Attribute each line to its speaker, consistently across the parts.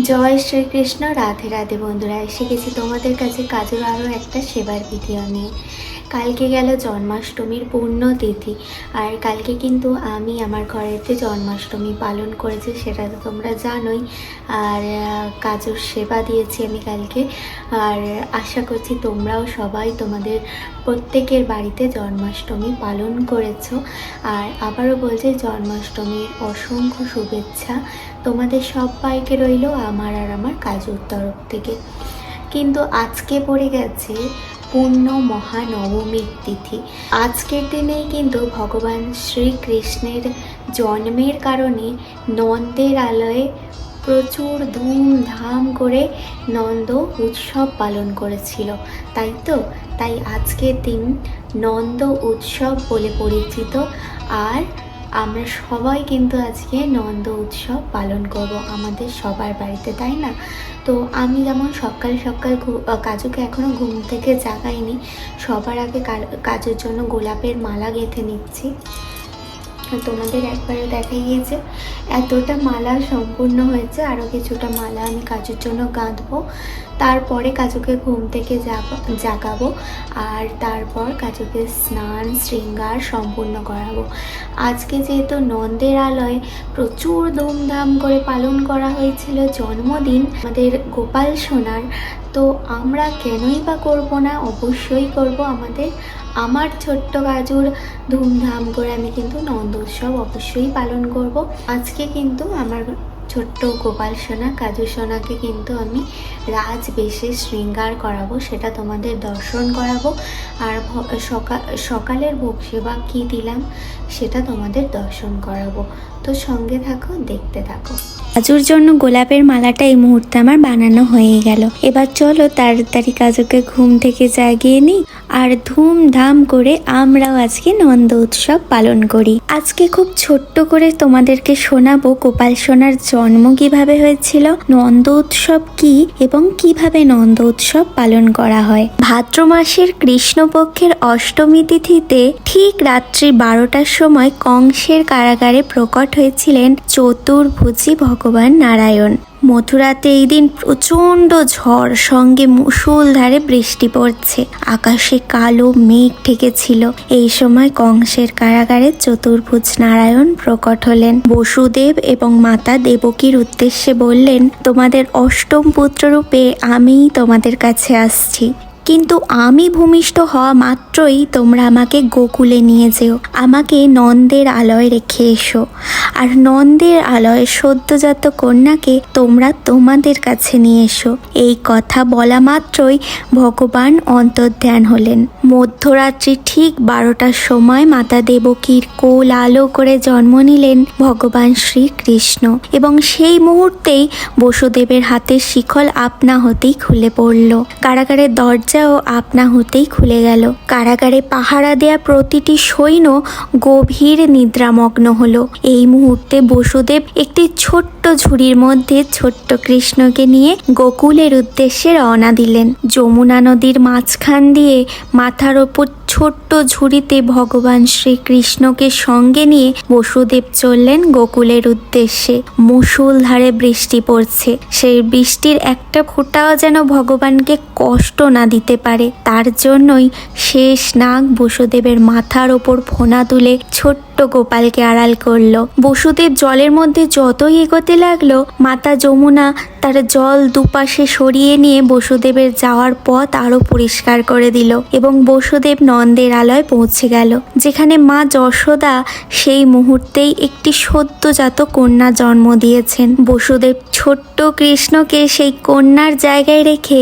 Speaker 1: জয় শ্রীকৃষ্ণ, রাধে রাধে বন্ধুরা, এসে গেছি তোমাদের কাছে কাজের আরও একটা সেবার ভিডিও নিয়ে। কালকে গেল জন্মাষ্টমীর পুণ্যতিথি, আর কালকে কিন্তু আমি আমার ঘরেতে জন্মাষ্টমী পালন করেছি, সেটা তো তোমরা জানোই। আর কাজুর সেবা দিয়েছি আমি কালকে। আর আশা করছি তোমরাও সবাই তোমাদের প্রত্যেকের বাড়িতে জন্মাষ্টমী পালন করেছ। আর আবারও বলছি, জন্মাষ্টমীর অসংখ্য শুভেচ্ছা তোমাদের সবাইকে রইল। আমার আর আমার কাজুর তরফ থেকে। কিন্তু আজকে পড়ে গেছে পূর্ণ মহানবমীর তিথি। আজকের দিনেই কিন্তু ভগবান শ্রীকৃষ্ণের জন্মের কারণে নন্দের আলয়ে প্রচুর ধুমধাম করে নন্দ উৎসব পালন করেছিল। তাই তো? তাই আজকের দিন নন্দ উৎসব বলে পরিচিত। আর আমরা সবাই কিন্তু আজকে নন্দ উৎসব পালন করব আমাদের সবার বাড়িতে, তাই না? তো আমি যেমন সকাল সকাল কাজুকে এখনও ঘুম থেকে জাগাইনি, সবার আগে কাজের জন্য গোলাপের মালা গেঁথে নিচ্ছি। তোমাদের একবারে দেখাই গিয়েছে। এতটা মালা সম্পূর্ণ হয়েছে আরও কিছুটা মালা আমি কাজুর জন্য গাঁথবো তারপরে কাজুকে ঘুম থেকে জাগ- জাগাবো আর তারপর কাজুকে স্নান, শৃঙ্গার সম্পূর্ণ করাবো। আজকে যেহেতু নন্দের আলয়, প্রচুর ধুমধাম করে পালন করা হয়েছিল জন্মদিন, আমাদের গোপাল সোনার তো আমরা কেনই বা করব না? অবশ্যই করব আমাদের। আমার ছোট্ট কাজুর ধুমধাম করে আমি কিন্তু নন্দ উৎসব অবশ্যই পালন করব। আজকে কিন্তু আমার ছোট্ট গোপাল সোনা, কাজু সোনাকে কিন্তু আমি রাজ বেশে শৃঙ্গার করাবো, সেটা তোমাদের দর্শন করাবো। আর সকাল সকালের ভোগ সেবা কী দিলাম, সেটা তোমাদের দর্শন করাবো। তো সঙ্গে থাকো, দেখতে থাকো। কাজুর জন্য গোলাপের মালাটা এই মুহূর্তে আমার বানানো হয়ে গেল। এবার চলো তাড়াতাড়ি কাজুকে ঘুম থেকে জাগিয়ে নিই আর ধুমধাম করে আমরাও আজকে নন্দ উৎসব পালন করি। আজকে খুব ছোট্ট করে তোমাদেরকে শোনাবো গোপাল সোনার জন্ম কীভাবে হয়েছিল, নন্দ উৎসব কি এবং কীভাবে নন্দ উৎসব পালন করা হয়। ভাদ্র মাসের কৃষ্ণপক্ষের অষ্টমী তিথিতে ঠিক রাত্রি বারোটার সময় কংসের কারাগারে প্রকট হয়েছিলেন চতুর্ভুজী ভগবান। নারায়ণ। মথুরাতে এই দিন প্রচণ্ড ঝড়, সঙ্গে মুষলধারে বৃষ্টি পড়ছে। আকাশে কালো মেঘ ঠেকেছিল এই সময় কংসের কারাগারে চতুর্ভুজ নারায়ণ প্রকট হলেন। বসুদেব এবং মাতা দেবকীর উদ্দেশ্যে বললেন, তোমাদের অষ্টম পুত্ররূপে আমিই তোমাদের কাছে আসছি। কিন্তু আমি ভূমিষ্ঠ হওয়া মাত্রই তোমরা আমাকে গোকুলে নিয়ে যেও। আমাকে নন্দের আলয় রেখে এসো। আর নন্দের আলয় সদ্যজাত কন্যাকে তোমরা তোমাদের কাছে নিয়ে এসো। এই কথা বলা মাত্রই ভগবান অন্তর্ধ্যান হলেন। মধ্যরাত্রি ঠিক বারোটার সময় মাতা দেবকীর কোল আলো করে জন্ম নিলেন ভগবান শ্রীকৃষ্ণ এবং সেই মুহূর্তেই বসুদেবের হাতের শিখল আপনা হতেই খুলে পড়ল। কারাগারের দরজাও আপনা হতেই খুলে গেল। কারাগারে পাহারা দেয়া প্রতিটি সৈন্য গভীর নিদ্রামগ্ন হলো। এই মুহূর্তে বসুদেব একটি ছোট্ট ঝুড়ির মধ্যে ছোট্ট কৃষ্ণকে নিয়ে গোকুলের উদ্দেশ্যে রওনা দিলেন। যমুনা নদীর মাঝখান দিয়ে মাথার ওপর ছোট্ট ঝুড়িতে ভগবান শ্রীকৃষ্ণকে সঙ্গে নিয়ে বসুদেব চললেন গোকুলের উদ্দেশ্যে। মুষলধারে বৃষ্টি পড়ছে। সেই বৃষ্টির একটা ফোঁটাও যেন ভগবানকে কষ্ট না দিতে পারে। তার জন্যই শেষ নাগ বসুদেবের মাথার ওপর ফোনা তুলে ছোট্ট গোপালকে আড়াল করল। বসুদেব জলের মধ্যে যতই এগোতে লাগল, মাতা যমুনা তার জল দুপাশে সরিয়ে নিয়ে বসুদেবের যাওয়ার পথ আরও পরিষ্কার করে দিল এবং বসুদেব নন্দের আলয় পৌঁছে গেল, যেখানে মা যশোদা সেই মুহূর্তেই একটি সদ্যজাত কন্যা জন্ম দিয়েছেন। বসুদেব ছোট্ট কৃষ্ণকে সেই কন্যার জায়গায় রেখে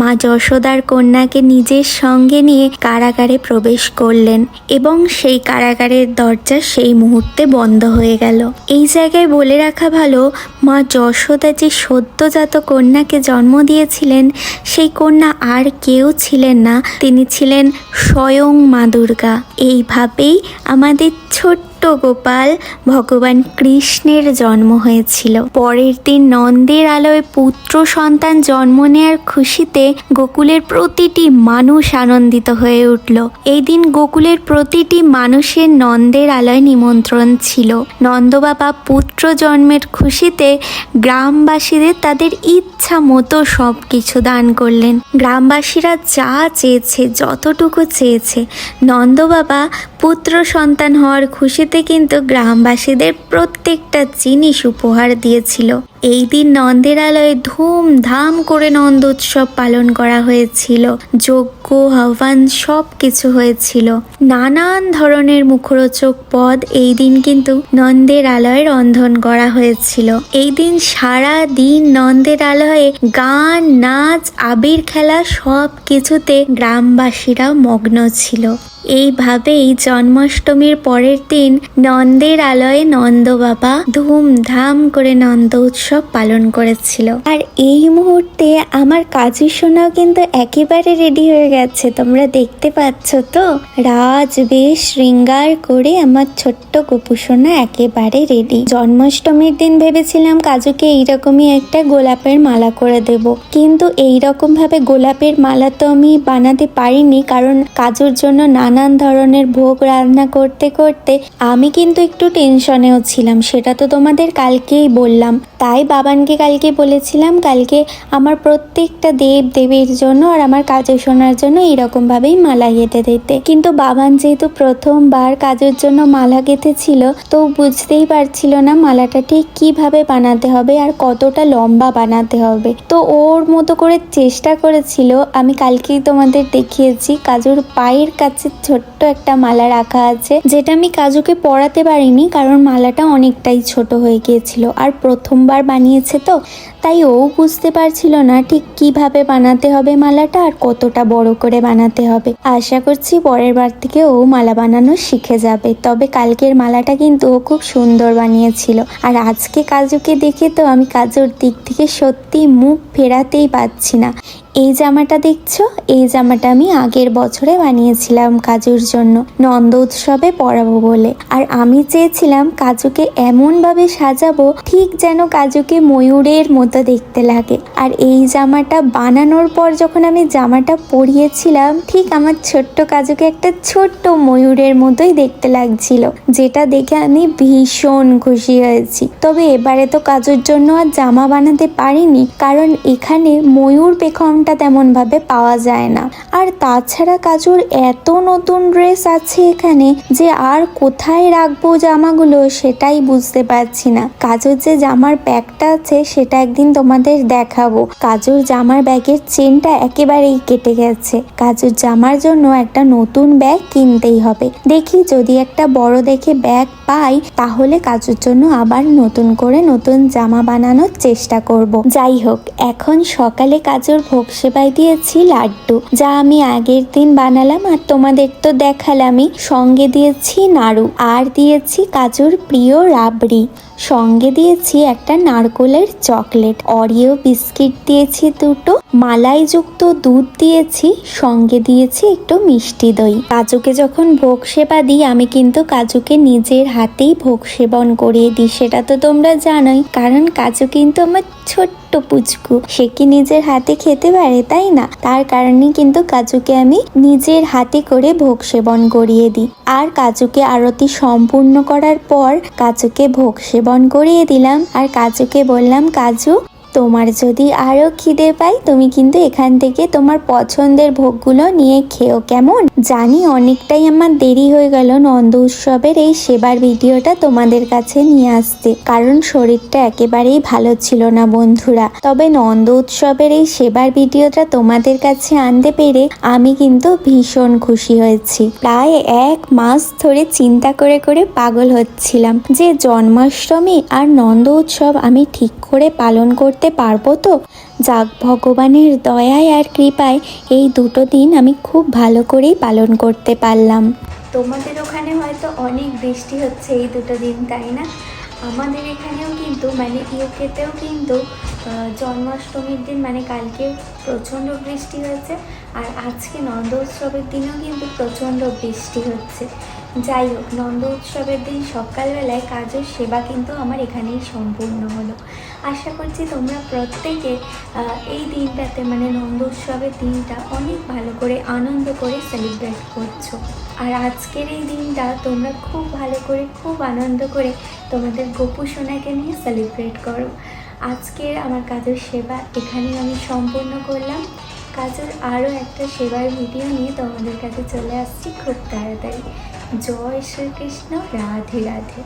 Speaker 1: মা যশোদার কন্যাকে নিজের সঙ্গে নিয়ে কারাগারে প্রবেশ করলেন এবং সেই কারাগারের দরজা সেই মুহূর্তে বন্ধ হয়ে গেল। এই জায়গায় বলে রাখা ভালো, মা যশোদা যে সদ্যজাত কন্যাকে জন্ম দিয়েছিলেন, সেই কন্যা আর কেউ ছিলেন না। তিনি ছিলেন স্বয়ং মা দুর্গা। এইভাবেই আমাদের ছোট্ট ছোট্ট গোপাল ভগবান কৃষ্ণের জন্ম হয়েছিল। পরের দিন নন্দের আলোয় পুত্র সন্তান জন্ম নেয়ার খুশিতে গোকুলের প্রতিটি মানুষ আনন্দিত হয়ে উঠল। এই দিন গোকুলের প্রতিটি মানুষের নন্দের আলোয় নিমন্ত্রণ ছিল। নন্দবাবা পুত্র জন্মের খুশিতে গ্রামবাসীদের তাদের ইচ্ছা মতো সব কিছু দান করলেন। গ্রামবাসীরা যা চেয়েছে, যতটুকু চেয়েছে, নন্দবাবা পুত্র সন্তান হওয়ার খুশিতে কিন্তু গ্রামবাসীদের প্রত্যেকটা জিনিস উপহার দিয়েছিল। এই দিন নন্দের আলয়ে ধুমধাম করে নন্দ উৎসব পালন করা হয়েছিল। যজ্ঞ, আহ্বান সব কিছু হয়েছিল। নানান ধরনের মুখরোচক পদ এই দিন কিন্তু নন্দের আলয়ে রন্ধন করা হয়েছিল। এই দিন সারা দিন নন্দের আলয়ে গান, নাচ, আবির খেলা সব কিছুতে গ্রামবাসীরা মগ্ন ছিল। এইভাবেই জন্মাষ্টমীর পরের দিন নন্দের আলয়ে নন্দ বাবা ধুমধাম করে নন্দ উৎসব পালন করেছিল। আর এই মুহূর্তে আমার কাজু সোনাও কিন্তু একেবারে রেডি হয়ে গেছে। তোমরা দেখতে পাচ্ছ তো? রাজ বেশ শৃঙ্গার করে আমার ছোট্ট গোপু সোনা একেবারে রেডি জন্মাষ্টমীর দিন ভেবেছিলাম কাজুকে এইরকমই একটা গোলাপের মালা করে দেব। কিন্তু এইরকম ভাবে গোলাপের মালা তো আমি বানাতে পারিনি, কারণ কাজুর জন্য নানান ধরনের ভোগ রান্না করতে করতে আমি কিন্তু একটু টেনশনেও ছিলাম। সেটা তো তোমাদের কালকেই বললাম। তাই বাবানকে কালকে বলেছিলাম, কালকে আমার প্রত্যেকটা দেব দেবীর জন্য আর আমার কাজের শোনার জন্য এইরকম ভাবেই মালা গেঁথে দিতে। কিন্তু বাবান যেহেতু প্রথমবার কাজের জন্য মালা গেঁথেছিল, তো বুঝতেই পারছিল না মালাটা ঠিক কীভাবে বানাতে হবে আর কতটা লম্বা বানাতে হবে। তো ওর মতো করে চেষ্টা করেছিল, আমি কালকেই তোমাদের দেখিয়েছি, কাজুর পায়ের কাছে ছোট্ট একটা মালা রাখা আছে, যেটা আমি কাজুকে পরাতে পারিনি, কারণ মালাটা অনেকটাই ছোট হয়ে গিয়েছিল। আর প্রথমবার বানিয়েছে তো, তাই ও বুঝতে পারছিল না ঠিক কীভাবে বানাতে হবে মালাটা আর কতটা বড় করে বানাতে হবে। আশা করছি পরের বার থেকে ও মালা বানানো শিখে যাবে, তবে কালকের মালাটা কিন্তু ও খুব সুন্দর বানিয়েছিল। আর আজকে কাজুকে দেখে তো আমি কাজুর দিক থেকে সত্যি মুখ ফেরাতেই পাচ্ছি না। এই জামাটা দেখছ? এই জামাটা আমি আগের বছরে বানিয়েছিলাম কাজুর জন্য, নন্দ উৎসবে পরাবো বলে। আর আমি চেয়েছিলাম কাজুকে এমনভাবে সাজাবো, ঠিক যেন কাজুকে ময়ূরের মতো দেখতে লাগে। আর এই জামাটা বানানোর পর যখন আমি জামাটা পরিয়েছিলাম, ঠিক আমার ছোট্ট কাজুকে একটা ছোট্ট ময়ূরের মতোই দেখতে লাগছিল, যেটা দেখে আমি ভীষণ খুশি হয়েছি। তবে এবারে তো কাজুর জন্য আর জামা বানাতে পারিনি, কারণ এখানে ময়ূর পেখমটা তেমন ভাবে পাওয়া যায় না। আর তাছাড়া কাজুর এত নতুন ড্রেস আছে এখানে যে আর কোথায় রাখব জামাগুলো সেটাই বুঝতে পারছি না। কাজুর যে জামার ব্যাগটা আছে, সেটা একদিন তোমাদের দেখাবো। কাজুর জামার ব্যাগের চেনটা একেবারেই কেটে গেছে। কাজুর জামার জন্য একটা নতুন ব্যাগ কিনতেই হবে। দেখি যদি একটা বড় দেখে ব্যাগ পাই, তাহলে কাজুর জন্য আবার নতুন করে নতুন জামা বানানোর চেষ্টা করব। যাই হোক, এখন সকালে কাজুর ভোগ সেবাই দিয়েছি লাড্ডু। যা আমি আগের দিন বানালাম আর তোমাদের তো দেখালামই। সঙ্গে দিয়েছি নাড়ু, আর দিয়েছি কাজুর প্রিয় রাবড়ি। সঙ্গে দিয়েছি একটা নারকোলের চকলেট। অরিও বিস্কিট দিয়েছি দুটো। মালাইযুক্ত দুধ দিয়েছি, সঙ্গে দিয়েছি একটু মিষ্টি দই। কাজুকে যখন ভোগ সেবা দিই, আমি কিন্তু কাজুকে নিজের হাতেই ভোগ সেবন করিয়ে দিই। সেটা তো তোমরা জানোই, কারণ কাজু কিন্তু আমার ছোট্ট পুচকু। সে কি নিজের হাতে খেতে পারে, তাই না? তার কারণে কিন্তু কাজুকে আমি নিজের হাতে করে ভোগ সেবন করিয়ে দিই। আর কাজুকে আরতি সম্পূর্ণ করার পর কাজুকে ভোগ সেবন করিয়ে দিলাম। আর কাজুকে বললাম, কাজু তোমার যদি আরও খিদে পাই তুমি কিন্তু এখান থেকে তোমার পছন্দের ভোগগুলো নিয়ে খেও, কেমন? জানি অনেকটাই আমার দেরি হয়ে গেল নন্দ উৎসবের এই সেবার ভিডিওটা তোমাদের কাছে নিয়ে আসতে। কারণ শরীরটা একেবারেই ভালো ছিল না বন্ধুরা। তবে নন্দ উৎসবের এই সেবার ভিডিওটা তোমাদের কাছে আনতে পেরে আমি কিন্তু ভীষণ খুশি হয়েছি। প্রায় এক মাস ধরে চিন্তা করে করে পাগল হচ্ছিলাম যে জন্মাষ্টমী আর নন্দ উৎসব আমি ঠিক করে পালন করতে পারব তো? যাক, ভগবানের দয়ায় আর কৃপায় এই দুটো দিন আমি খুব ভালো করেই পালন করতে পারলাম। তোমাদের ওখানে হয়তো অনেক বৃষ্টি হচ্ছে এই দুটো দিন, তাই না? আমাদের এখানেও কিন্তু মানে ইউকেতেও কিন্তু জন্মাষ্টমীর দিন মানে কালকে প্রচণ্ড বৃষ্টি হয়েছে আর আজকে নন্দ উৎসবের দিনেও কিন্তু প্রচণ্ড বৃষ্টি হচ্ছে। যাই হোক, নন্দ উৎসবের দিন সকালবেলায় কাজের সেবা কিন্তু আমার এখানেই সম্পূর্ণ হলো। আশা করছি তোমরা প্রত্যেকে এই দিনটাতে মানে নন্দ উৎসবের দিনটা অনেক ভালো করে, আনন্দ করে সেলিব্রেট করছ। আর আজকের এই দিনটা তোমরা খুব ভালো করে, খুব আনন্দ করে তোমাদের গোপু সোনাকে নিয়ে সেলিব্রেট করো। আজকের আমার কাজের সেবা এখানেই আমি সম্পূর্ণ করলাম। কাজের আরও একটা সেবার ভিডিও নিয়ে তোমাদের কাছে চলে আসছি খুব তাড়াতাড়ি। জয় শ্রীকৃষ্ণ, রাধে রাধে।